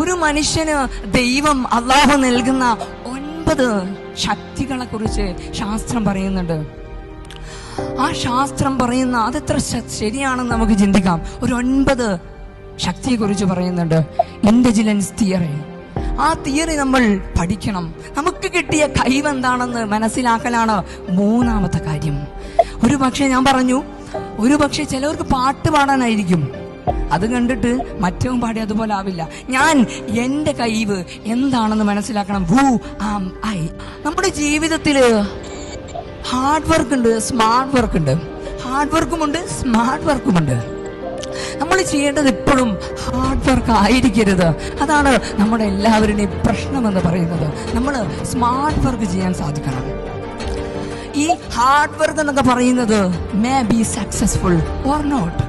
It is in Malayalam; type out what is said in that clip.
ഒരു മനുഷ്യന് ദൈവം അള്ളാഹു നൽകുന്ന ഒൻപത് ശക്തികളെ കുറിച്ച് ശാസ്ത്രം പറയുന്നുണ്ട്. ആ ശാസ്ത്രം പറയുന്ന അതെത്ര ശരിയാണെന്ന് നമുക്ക് ചിന്തിക്കാം. ഒരു ഒൻപത് ശക്തിയെ കുറിച്ച് പറയുന്നുണ്ട്. ഇന്റലിജൻസ് തിയറി ആ തിയറി നമ്മൾ പഠിക്കണം. നമുക്ക് കിട്ടിയ കഴിവ് എന്താണെന്ന് മനസ്സിലാക്കലാണ് മൂന്നാമത്തെ കാര്യം. ഒരു പക്ഷേ ഞാൻ പറഞ്ഞു ഒരു പക്ഷേ ചിലവർക്ക് പാട്ട് പാടാനായിരിക്കും. അത് കണ്ടിട്ട് മറ്റവും പാടി അതുപോലെ ആവില്ല. ഞാൻ എന്റെ കഴിവ് എന്താണെന്ന് മനസ്സിലാക്കണം. ഭൂ ആം ഐ. നമ്മുടെ ജീവിതത്തിൽ ഹാർഡ് വർക്ക് ഉണ്ട് സ്മാർട്ട് വർക്ക് ഉണ്ട്. ഹാർഡ് വർക്കും ഉണ്ട് സ്മാർട്ട് വർക്കും ഉണ്ട്. നമ്മൾ ചെയ്യേണ്ടത് എപ്പോഴും ഹാർഡ് വർക്ക് ആയിരിക്കരുത്. അതാണ് നമ്മുടെ എല്ലാവരുടെയും പ്രശ്നമെന്ന് പറയുന്നത്. നമ്മൾ സ്മാർട്ട് വർക്ക് ചെയ്യാൻ സാധിക്കണം. ഈ ഹാർഡ് വർക്ക് എന്നൊക്കെ പറയുന്നത് may be successful or not